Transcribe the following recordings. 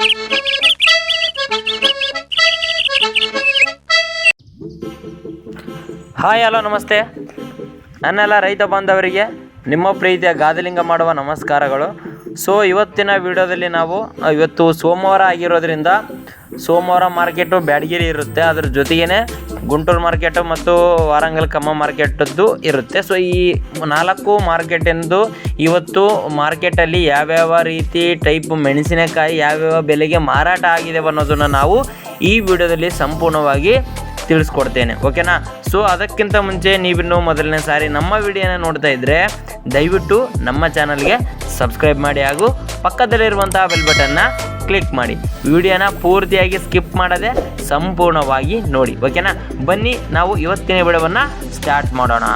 Hi hello ನಮಸ್ತೆ. ನನ್ನೆಲ್ಲ ರೈತ ಬಾಂಧವರಿಗೆ ನಿಮ್ಮ ಪ್ರೀತಿಯ ಗಾದಲಿಂಗ ಮಾಡುವ ನಮಸ್ಕಾರಗಳು. ಸೊ ಇವತ್ತಿನ ವಿಡಿಯೋದಲ್ಲಿ ನಾವು, ಇವತ್ತು ಸೋಮವಾರ ಆಗಿರೋದ್ರಿಂದ ಸೋಮವಾರ ಮಾರ್ಕೆಟು ಬ್ಯಾಡಗಿರಿ ಇರುತ್ತೆ. ಅದ್ರ ಜೊತೆಗೇ ಗುಂಟೂರು ಮಾರ್ಕೆಟು ಮತ್ತು ವಾರಂಗಲ್ ಕಮ್ಮ ಮಾರ್ಕೆಟದ್ದು ಇರುತ್ತೆ. ಸೊ ಈ ನಾಲ್ಕು ಮಾರ್ಕೆಟಿಂದು ಇವತ್ತು ಮಾರ್ಕೆಟಲ್ಲಿ ಯಾವ್ಯಾವ ರೀತಿ ಟೈಪ್ ಮೆಣಸಿನಕಾಯಿ, ಯಾವ್ಯಾವ ಬೆಲೆಗೆ ಮಾರಾಟ ಆಗಿದೆ ಅನ್ನೋದನ್ನು ನಾವು ಈ ವಿಡಿಯೋದಲ್ಲಿ ಸಂಪೂರ್ಣವಾಗಿ ತಿಳಿಸ್ಕೊಡ್ತೇನೆ. ಓಕೆನಾ ಸೊ ಅದಕ್ಕಿಂತ ಮುಂಚೆ ನೀವಿನ್ನು ಮೊದಲನೇ ಸಾರಿ ನಮ್ಮ ವಿಡಿಯೋನ ನೋಡ್ತಾ ಇದ್ದರೆ ದಯವಿಟ್ಟು ನಮ್ಮ ಚಾನಲ್ಗೆ ಸಬ್ಸ್ಕ್ರೈಬ್ ಮಾಡಿ ಹಾಗೂ ಪಕ್ಕದಲ್ಲಿರುವಂತಹ ಬೆಲ್ ಬಟನ್ನ ಕ್ಲಿಕ್ ಮಾಡಿ. ವಿಡಿಯೋನ ಪೂರ್ತಿಯಾಗಿ ಸ್ಕಿಪ್ ಮಾಡದೆ ಸಂಪೂರ್ಣವಾಗಿ ನೋಡಿ. ಓಕೆನಾ ಬನ್ನಿ, ನಾವು ಇವತ್ತಿನ ವಿಡಿಯೋವನ್ನು ಸ್ಟಾರ್ಟ್ ಮಾಡೋಣ.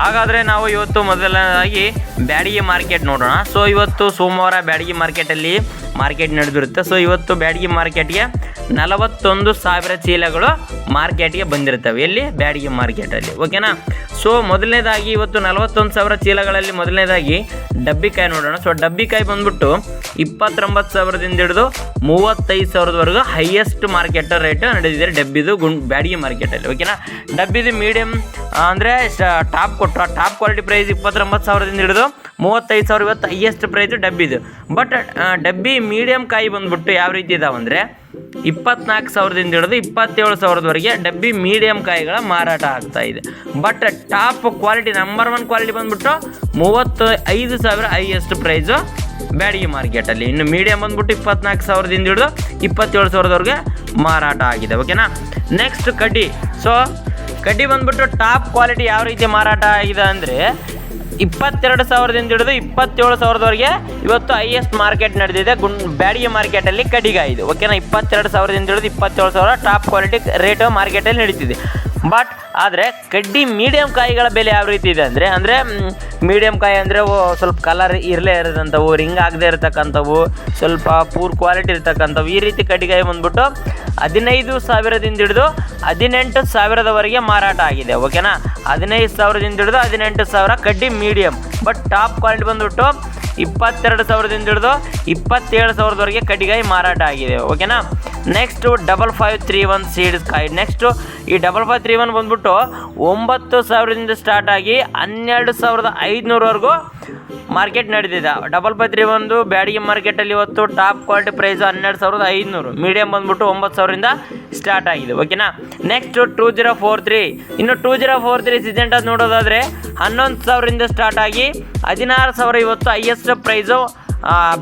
ಹಾಗಾದರೆ ನಾವು ಇವತ್ತು ಮೊದಲನೇದಾಗಿ ಬ್ಯಾಡಗಿ ಮಾರ್ಕೆಟ್ ನೋಡೋಣ. ಸೊ ಇವತ್ತು ಸೋಮವಾರ ಬ್ಯಾಡಗಿ ಮಾರ್ಕೆಟಲ್ಲಿ ಮಾರ್ಕೆಟ್ ನಡೆದಿರುತ್ತೆ. ಸೊ ಇವತ್ತು ಬ್ಯಾಡಗಿ ಮಾರ್ಕೆಟ್ಗೆ ನಲವತ್ತೊಂದು ಸಾವಿರ ಚೀಲಗಳು ಮಾರ್ಕೆಟ್ಗೆ ಬಂದಿರ್ತವೆ ಎಲ್ಲಿ? ಬ್ಯಾಡಗಿ ಮಾರ್ಕೆಟಲ್ಲಿ ಓಕೆನಾ ಸೊ ಮೊದಲನೇದಾಗಿ ಇವತ್ತು ನಲವತ್ತೊಂದು ಸಾವಿರ ಚೀಲಗಳಲ್ಲಿ ಮೊದಲನೇದಾಗಿ ಡಬ್ಬಿಕಾಯಿ ನೋಡೋಣ. ಸೊ ಡಬ್ಬಿಕಾಯಿ ಬಂದ್ಬಿಟ್ಟು ಇಪ್ಪತ್ತೊಂಬತ್ತು ಸಾವಿರದಿಂದ ಹಿಡಿದು ಮೂವತ್ತೈದು ಸಾವಿರದವರೆಗೂ ಹೈಯೆಸ್ಟ್ ಮಾರ್ಕೆಟ್ ರೇಟ್ ನಡೆದಿದೆ. ಡಬ್ಬಿದು ಗುಂಡ್ ಬ್ಯಾಡಗಿ ಮಾರ್ಕೆಟಲ್ಲಿ ಓಕೆನಾ ಡಬ್ಬಿದು ಮೀಡಿಯಮ್ ಅಂದರೆ ಟಾಪ್ ಕೊಟ್ಟು ಟಾಪ್ ಕ್ವಾಲಿಟಿ ಪ್ರೈಸ್ ಇಪ್ಪತ್ತೊಂಬತ್ತು ಸಾವಿರದಿಂದ ಹಿಡಿದು ಮೂವತ್ತೈದು ಸಾವಿರ ಇವತ್ತು ಹೈಯೆಸ್ಟ್ ಪ್ರೈಸ್ ಡಬ್ಬಿದು. ಬಟ್ ಡಬ್ಬಿ ಮೀಡಿಯಮ್ ಕಾಯಿ ಬಂದ್ಬಿಟ್ಟು ಯಾವ ರೀತಿ ಇದಾವಂದರೆ ಇಪ್ಪತ್ನಾಲ್ಕು ಸಾವಿರದಿಂದ ಹಿಡಿದು ಇಪ್ಪತ್ತೇಳು ಸಾವಿರದವರೆಗೆ ಡಬ್ಬಿ ಮೀಡಿಯಮ್ ಕಾಯಿಗಳ ಮಾರಾಟ ಆಗ್ತಾ ಇದೆ. But top quality number one quality ಬಂದ್ಬಿಟ್ಟು ಮೂವತ್ತು ಐದು ಸಾವಿರ ಹೈಯೆಸ್ಟ್ ಪ್ರೈಸು ಬ್ಯಾಡಗಿ ಮಾರ್ಕೆಟಲ್ಲಿ. ಇನ್ನು ಮೀಡಿಯಮ್ ಬಂದ್ಬಿಟ್ಟು ಇಪ್ಪತ್ನಾಲ್ಕು ಸಾವಿರದಿಂದ ಹಿಡಿದು ಇಪ್ಪತ್ತೇಳು ಸಾವಿರದವರೆಗೆ ಮಾರಾಟ ಆಗಿದೆ ಓಕೆನಾ ನೆಕ್ಸ್ಟ್ ಕಡ್ಡಿ. ಸೊ ಕಡ್ಡಿ ಬಂದ್ಬಿಟ್ಟು ಟಾಪ್ ಕ್ವಾಲಿಟಿ ಯಾವ ರೀತಿ ಮಾರಾಟ ಆಗಿದೆ ಅಂದರೆ, ಇಪ್ಪತ್ತೆರಡು ಸಾವಿರದಿಂದ ಹಿಡಿದು ಇಪ್ಪತ್ತೇಳು ಸಾವಿರದವರೆಗೆ ಇವತ್ತು ಹೈಯೆಸ್ಟ್ ಮಾರ್ಕೆಟ್ ನಡೆದಿದೆ. ಗುಂಡ್ ಬ್ಯಾಡಿಗೆ ಮಾರ್ಕೆಟಲ್ಲಿ ಕಡಿಗಾಯಿದು ಓಕೆನಾ ಇಪ್ಪತ್ತೆರಡು ಸಾವಿರದಿಂದ ಹಿಡಿದು ಇಪ್ಪತ್ತೇಳು ಸಾವಿರ ಟಾಪ್ ಕ್ವಾಲಿಟಿ ರೇಟು ಮಾರ್ಕೆಟಲ್ಲಿ ನಡೀತಿದೆ. ಬಟ್ ಆದರೆ ಕಡ್ಡಿ ಮೀಡಿಯಂ ಕಾಯಿಗಳ ಬೆಲೆ ಯಾವ ರೀತಿ ಇದೆ ಅಂದರೆ ಅಂದರೆ ಮೀಡಿಯಂ ಕಾಯಿ ಅಂದರೆ ಸ್ವಲ್ಪ ಕಲರ್ ಇರಲೇ ಇರೋದಂಥವು ರಿಂಗ್ ಆಗದೆ ಇರತಕ್ಕಂಥವು, ಸ್ವಲ್ಪ ಪೂರ್ ಕ್ವಾಲಿಟಿ ಇರ್ತಕ್ಕಂಥವು, ಈ ರೀತಿ ಕಡ್ಡಿಗಾಯಿ ಬಂದ್ಬಿಟ್ಟು ಹದಿನೈದು ಸಾವಿರದಿಂದ ಹಿಡಿದು ಹದಿನೆಂಟು ಸಾವಿರದವರೆಗೆ ಮಾರಾಟ ಆಗಿದೆ ಓಕೆನಾ ಹದಿನೈದು ಸಾವಿರದಿಂದ ಹಿಡಿದು ಹದಿನೆಂಟು ಸಾವಿರ ಕಡ್ಡಿ ಮೀಡಿಯಂ ಬಟ್ ಟಾಪ್ ಕ್ವಾಲಿಟಿ ಬಂದ್ಬಿಟ್ಟು ಇಪ್ಪತ್ತೆರಡು ಸಾವಿರದಿಂದ ಹಿಡಿದು ಇಪ್ಪತ್ತೇಳು ಸಾವಿರದವರೆಗೆ ಕಡ್ಡಿಗಾಯಿ ಮಾರಾಟ ಆಗಿದೆ ಓಕೆನಾ next double five three one seeds ಕಾಯಿ ನೆಕ್ಸ್ಟು ಈ ಡಬಲ್ ಫೈವ್ ತ್ರೀ ಒನ್ ಬಂದ್ಬಿಟ್ಟು ಒಂಬತ್ತು ಸಾವಿರದಿಂದ ಸ್ಟಾರ್ಟ್ ಆಗಿ ಹನ್ನೆರಡು ಸಾವಿರದ ಐದುನೂರವರೆಗೂ ಮಾರ್ಕೆಟ್ ನಡೆದಿದೆ ಡಬಲ್ ಫೈವ್ ತ್ರೀ ಒಂದು ಬ್ಯಾಡಿಗೆ ಮಾರ್ಕೆಟಲ್ಲಿ ಇವತ್ತು ಟಾಪ್ ಕ್ವಾಲಿಟಿ ಪ್ರೈಸ್ ಹನ್ನೆರಡು ಸಾವಿರದ ಐದುನೂರು. ಮೀಡಿಯಮ್ ಬಂದ್ಬಿಟ್ಟು ಒಂಬತ್ತು ಸಾವಿರದಿಂದ ಸ್ಟಾರ್ಟ್ ಆಗಿದೆ. ಓಕೆನಾ next two zero four three ಇನ್ನು ಟೂ ಜೀರೋ ಫೋರ್ ತ್ರೀ ಸಿಜೆಂಟಸ್ ನೋಡೋದಾದರೆ ಹನ್ನೊಂದು ಸಾವಿರದಿಂದ ಸ್ಟಾರ್ಟ್ ಆಗಿ ಹದಿನಾರು ಸಾವಿರ ಇವತ್ತು ಹೈಯೆಸ್ಟ್ ಪ್ರೈಸು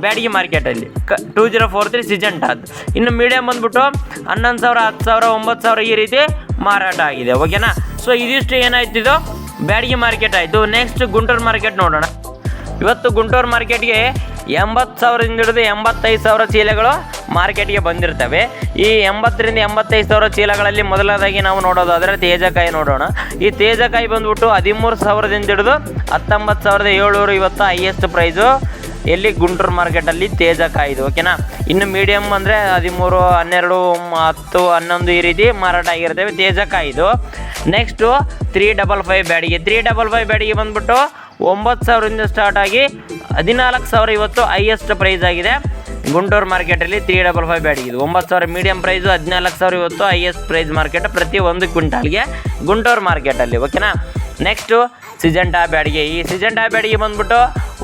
ಬ್ಯಾಡಗಿ ಮಾರ್ಕೆಟಲ್ಲಿ ಕ two zero four three Syngenta ಅದು ಇನ್ನು ಮೀಡಿಯಮ್ ಬಂದ್ಬಿಟ್ಟು ಹನ್ನೊಂದು ಸಾವಿರ, ಹತ್ತು ಸಾವಿರ, ಒಂಬತ್ತು ಸಾವಿರ ಈ ರೀತಿ ಮಾರಾಟ ಆಗಿದೆ. ಓಕೆನಾ ಸೊ ಇದಿಷ್ಟು ಏನಾಯ್ತಿದು ಬ್ಯಾಡಗಿ ಮಾರ್ಕೆಟ್ ಆಯಿತು. ನೆಕ್ಸ್ಟ್ ಗುಂಟೂರು ಮಾರ್ಕೆಟ್ ನೋಡೋಣ. ಇವತ್ತು ಗುಂಟೂರು ಮಾರ್ಕೆಟ್ಗೆ ಎಂಬತ್ತು ಸಾವಿರದಿಂದ ಹಿಡಿದು ಎಂಬತ್ತೈದು ಸಾವಿರ ಚೀಲಗಳು ಮಾರ್ಕೆಟ್ಗೆ ಬಂದಿರ್ತವೆ. ಈ ಎಂಬತ್ತರಿಂದ ಎಂಬತ್ತೈದು ಸಾವಿರ ಚೀಲಗಳಲ್ಲಿ ಮೊದಲನೇದಾಗಿ ನಾವು ನೋಡೋದಾದರೆ ತೇಜಕಾಯಿ ನೋಡೋಣ. ಈ ತೇಜಕಾಯಿ ಬಂದ್ಬಿಟ್ಟು ಹದಿಮೂರು ಸಾವಿರದಿಂದ ಹಿಡಿದು ಹತ್ತೊಂಬತ್ತು ಸಾವಿರದ ಏಳ್ನೂರು ಇವತ್ತು ಹೈಯೆಸ್ಟ್ ಪ್ರೈಸು ಎಲ್ಲಿ ಗುಂಟೂರು ಮಾರ್ಕೆಟಲ್ಲಿ ತೇಜಕಾಯಿದು ಓಕೆನಾ ಇನ್ನು ಮೀಡಿಯಮ್ ಅಂದರೆ ಹದಿಮೂರು, ಹನ್ನೆರಡು, ಹತ್ತು, ಹನ್ನೊಂದು ಈ ರೀತಿ ಮಾರಾಟ ಆಗಿರ್ತವೆ ತೇಜಕಾಯಿದು next three double five Byadgi. Three double five Byadgi ಬಂದ್ಬಿಟ್ಟು ಒಂಬತ್ತು ಸಾವಿರದಿಂದ ಸ್ಟಾರ್ಟ್ ಆಗಿ ಹದಿನಾಲ್ಕು ಸಾವಿರ ಇವತ್ತು ಹೈಯೆಸ್ಟ್ ಪ್ರೈಸ್ ಆಗಿದೆ. ಗುಂಟೂರು ಮಾರ್ಕೆಟಲ್ಲಿ ತ್ರೀ ಡಬಲ್ ಫೈವ್ ಬ್ಯಾಡಿಗೆ. ಒಂಬತ್ತು ಸಾವಿರ ಮೀಡಿಯಮ್ ಪ್ರೈಸು ಹದಿನಾಲ್ಕು ಸಾವಿರ ಇವತ್ತು ಹೈಯೆಸ್ಟ್ ಪ್ರೈಸ್ ಮಾರ್ಕೆಟ್ ಪ್ರತಿ ಒಂದು ಕ್ವಿಂಟಾಲ್ಗೆ ಗುಂಟೂರು ಮಾರ್ಕೆಟಲ್ಲಿ ಓಕೆನಾ ನೆಕ್ಸ್ಟು ಸಿಜೆಂಟಾ ಬ್ಯಾಡಿಗೆ ಈ ಸಿಜೆಂಟಾ ಬ್ಯಾಡಿಗೆ ಬಂದ್ಬಿಟ್ಟು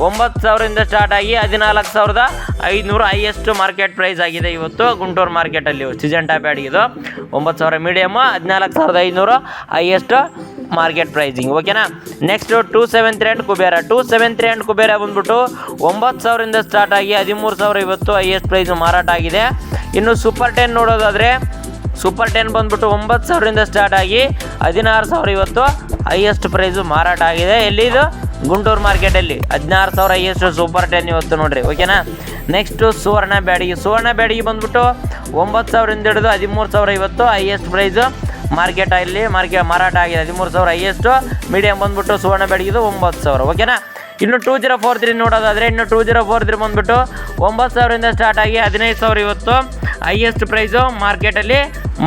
ಒಂಬತ್ತು ಸಾವಿರದಿಂದ ಸ್ಟಾರ್ಟ್ ಆಗಿ ಹದಿನಾಲ್ಕು ಸಾವಿರದ ಐದುನೂರು ಹೈಯೆಸ್ಟ್ ಮಾರ್ಕೆಟ್ ಪ್ರೈಸ್ ಆಗಿದೆ ಇವತ್ತು ಗುಂಟೂರು ಮಾರ್ಕೆಟಲ್ಲಿ ಸಿಜೆಂಟಾ ಬ್ಯಾಡಿಗಿದು ಒಂಬತ್ತು ಸಾವಿರ ಮೀಡಿಯಮ್ಮು ಹದಿನಾಲ್ಕು ಸಾವಿರದ ಐದುನೂರು ಹೈಯೆಸ್ಟ್ ಮಾರ್ಕೆಟ್ ಪ್ರೈಸಿಂಗ್ ಓಕೆನಾ next two seven three and Kubera two seven three and Kubera ಬಂದ್ಬಿಟ್ಟು ಒಂಬತ್ತು ಸಾವಿರದಿಂದ ಸ್ಟಾರ್ಟ್ ಆಗಿ ಹದಿಮೂರು ಸಾವಿರ ಇವತ್ತು ಹೈಯೆಸ್ಟ್ ಪ್ರೈಸ್ ಮಾರಾಟ ಆಗಿದೆ. ಇನ್ನು ಸೂಪರ್ ಟೆನ್ ನೋಡೋದಾದರೆ ಸೂಪರ್ ಟೆನ್ ಬಂದ್ಬಿಟ್ಟು ಒಂಬತ್ತು ಸಾವಿರದಿಂದ ಸ್ಟಾರ್ಟ್ ಆಗಿ ಹದಿನಾರು ಸಾವಿರ ಇವತ್ತು ಹೈಯೆಸ್ಟ್ ಪ್ರೈಸು ಮಾರಾಟ ಆಗಿದೆ. ಎಲ್ಲಿದು? ಗುಂಟೂರು ಮಾರ್ಕೆಟಲ್ಲಿ ಹದಿನಾರು ಸಾವಿರ ಹೈಯೆಸ್ಟ್ ಸೂಪರ್ ಟೆನ್ ಇವತ್ತು ನೋಡಿರಿ ಓಕೆನಾ ನೆಕ್ಸ್ಟು ಸುವರ್ಣ ಬ್ಯಾಡಿಗೆ. ಸುವರ್ಣ ಬ್ಯಾಡಿಗೆ ಬಂದ್ಬಿಟ್ಟು ಒಂಬತ್ತು ಸಾವಿರದಿಂದ ಹಿಡಿದು ಹದಿಮೂರು ಸಾವಿರ ಇವತ್ತು ಹೈಯೆಸ್ಟ್ ಪ್ರೈಸು ಮಾರ್ಕೆಟಲ್ಲಿ ಮಾರ್ಕೆಟ್ ಮಾರಾಟ ಆಗಿದೆ. ಹದಿಮೂರು ಸಾವಿರ ಹೈಯೆಸ್ಟು ಮೀಡಿಯಂ ಬಂದ್ಬಿಟ್ಟು ಸುವರ್ಣ ಬ್ಯಾಡಿಗಿದು ಒಂಬತ್ತು ಸಾವಿರ ಓಕೆನಾ ಇನ್ನು ಟೂ ಜೀರೋ ಫೋರ್ ತ್ರೀ ನೋಡೋದಾದರೆ ಇನ್ನು ಟೂ ಜೀರೋ ಫೋರ್ ತ್ರೀ ಬಂದ್ಬಿಟ್ಟು ಒಂಬತ್ತು ಸಾವಿರದಿಂದ ಸ್ಟಾರ್ಟ್ ಆಗಿ ಹದಿನೈದು ಸಾವಿರ ಇವತ್ತು ಹೈಯೆಸ್ಟ್ ಪ್ರೈಸು ಮಾರ್ಕೆಟಲ್ಲಿ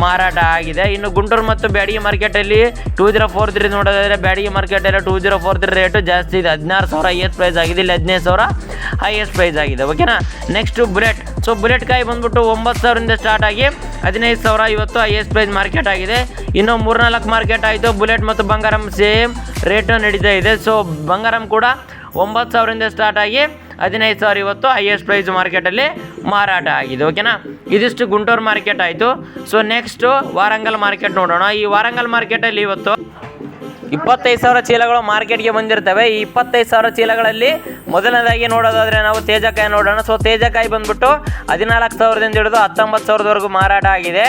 ಮಾರಾಟ ಆಗಿದೆ. ಇನ್ನು ಗುಂಟೂರು ಮತ್ತು ಬ್ಯಾಡಿಗೆ ಮಾರ್ಕೆಟಲ್ಲಿ ಟೂ ಜೀರೋ ಫೋರ್ ತ್ರೀ ನೋಡೋದಾದರೆ ಬ್ಯಾಡಿಗೆ ಮಾರ್ಕೆಟಲ್ಲಿ two zero four three rate ಜಾಸ್ತಿ ಇದೆ. ಹದಿನಾರು ಸಾವಿರ ಹೈಯೆಸ್ಟ್ ಪ್ರೈಸ್ ಆಗಿದೆ. ಇಲ್ಲಿ ಹದಿನೈದು ಸಾವಿರ ಹೈಯೆಸ್ಟ್ ಪ್ರೈಸ್ ಆಗಿದೆ. ಓಕೆನಾ ನೆಕ್ಸ್ಟು ಬುಲೆಟ್ ಸೊ ಬುಲೆಟ್ ಕಾಯಿ ಬಂದ್ಬಿಟ್ಟು ಒಂಬತ್ತು ಸಾವಿರದಿಂದ ಸ್ಟಾರ್ಟ್ ಆಗಿ ಹದಿನೈದು ಸಾವಿರ ಇವತ್ತು ಹೈಯೆಸ್ಟ್ ಪ್ರೈಸ್ ಮಾರ್ಕೆಟ್ ಆಗಿದೆ. ಇನ್ನು ಮೂರ್ನಾಲ್ಕು ಮಾರ್ಕೆಟ್ ಆಯಿತು. ಬುಲೆಟ್ ಮತ್ತು ಬಂಗಾರಂ ಸೇಮ್ ರೇಟು ನಡೀತಾ ಇದೆ. ಸೊ ಬಂಗಾರಂ ಕೂಡ ಒಂಬತ್ತು ಸಾವಿರದಿಂದ ಸ್ಟಾರ್ಟ್ ಆಗಿ ಹದಿನೈದು ಸಾವಿರ ಇವತ್ತು ಹೈಯೆಸ್ಟ್ ಪ್ರೈಸ್ ಮಾರ್ಕೆಟಲ್ಲಿ ಮಾರಾಟ ಆಗಿದೆ. ಓಕೆನಾ ಇದಿಷ್ಟು ಗುಂಟೂರು ಮಾರ್ಕೆಟ್ ಆಯಿತು. ಸೊ ನೆಕ್ಸ್ಟು ವಾರಂಗಲ್ ಮಾರ್ಕೆಟ್ ನೋಡೋಣ. ಈ ವಾರಂಗಲ್ ಮಾರ್ಕೆಟಲ್ಲಿ ಇವತ್ತು ಇಪ್ಪತ್ತೈದು ಸಾವಿರ ಚೀಲಗಳು ಮಾರ್ಕೆಟ್ಗೆ ಬಂದಿರ್ತವೆ. ಈ ಇಪ್ಪತ್ತೈದು ಸಾವಿರ ಚೀಲಗಳಲ್ಲಿ ಮೊದಲನೇದಾಗಿ ನೋಡೋದಾದರೆ ನಾವು ತೇಜಕಾಯಿ ನೋಡೋಣ. ಸೊ ತೇಜಕಾಯಿ ಬಂದ್ಬಿಟ್ಟು ಹದಿನಾಲ್ಕು ಸಾವಿರದಿಂದ ಹಿಡಿದು ಹತ್ತೊಂಬತ್ತು ಸಾವಿರದವರೆಗೂ ಮಾರಾಟ ಆಗಿದೆ.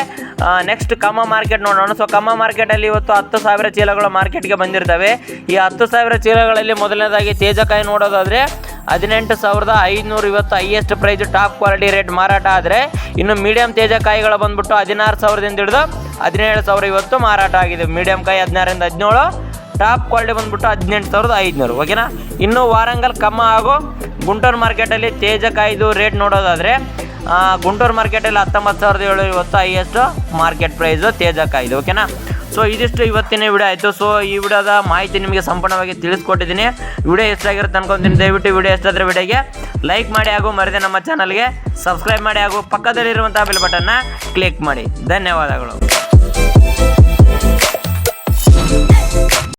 ನೆಕ್ಸ್ಟ್ ಕಮ್ಮ ಮಾರ್ಕೆಟ್ ನೋಡೋಣ. ಸೊ ಕಮ್ಮ ಮಾರ್ಕೆಟಲ್ಲಿ ಇವತ್ತು ಹತ್ತು ಸಾವಿರ ಚೀಲಗಳು ಮಾರ್ಕೆಟ್ಗೆ ಬಂದಿರ್ತವೆ. ಈ ಹತ್ತು ಸಾವಿರ ಚೀಲಗಳಲ್ಲಿ ಮೊದಲನೇದಾಗಿ ತೇಜಕಾಯಿ ನೋಡೋದಾದರೆ ಹದಿನೆಂಟು ಸಾವಿರದ ಐದುನೂರು ಇವತ್ತು highest price top quality rate ಮಾರಾಟ ಆದರೆ ಇನ್ನು ಮೀಡಿಯಂ ತೇಜಕಾಯಿಗಳು ಬಂದ್ಬಿಟ್ಟು ಹದಿನಾರು ಸಾವಿರದಿಂದ ಹಿಡಿದು ಹದಿನೇಳು ಸಾವಿರ ಇವತ್ತು ಮಾರಾಟ ಆಗಿದೆ. ಮೀಡಿಯಂ ಕಾಯಿ ಹದಿನಾರರಿಂದ ಹದಿನೇಳು ಟಾಪ್ ಕ್ವಾಲಿಟಿ ಬಂದ್ಬಿಟ್ಟು ಹದಿನೆಂಟು ಸಾವಿರದ ಐದುನೂರು ಓಕೆನಾ ಇನ್ನು ವಾರಂಗಲ್ ಕಮ್ಮ ಹಾಗೂ ಗುಂಟೂರು ಮಾರ್ಕೆಟಲ್ಲಿ ತೇಜಕಾಯಿದು ರೇಟ್ ನೋಡೋದಾದರೆ ಗುಂಟೂರು ಮಾರ್ಕೆಟಲ್ಲಿ ಹತ್ತೊಂಬತ್ತು ಸಾವಿರದ ಏಳು ಇವತ್ತು ಹೈಯೆಸ್ಟು ಮಾರ್ಕೆಟ್ ಪ್ರೈಸು ತೇಜಕಾಯಿದು ಓಕೆನಾ ಸೊ ಇದಿಷ್ಟು ಇವತ್ತಿನ ವಿಡಿಯೋ ಆಯಿತು. ಸೊ ಈ ವಿಡಿಯೋದ ಮಾಹಿತಿ ನಿಮಗೆ ಸಂಪೂರ್ಣವಾಗಿ ತಿಳಿಸ್ಕೊಟ್ಟಿದ್ದೀನಿ. ವಿಡಿಯೋ ಎಷ್ಟಾಗಿರುತ್ತೆ ಅನ್ಕೊಂತೀನಿ. ದಯವಿಟ್ಟು ವಿಡಿಯೋ ಎಷ್ಟಾದ್ರೆ ವಿಡಿಯೋಗೆ ಲೈಕ್ ಮಾಡಿ ಹಾಗೂ ಮರೆದೆ ನಮ್ಮ ಚಾನಲ್ಗೆ ಸಬ್ಸ್ಕ್ರೈಬ್ ಮಾಡಿ ಹಾಗೂ ಪಕ್ಕದಲ್ಲಿರುವಂಥ ಬೆಲ್ ಬಟನ್ನ ಕ್ಲಿಕ್ ಮಾಡಿ. ಧನ್ಯವಾದಗಳು.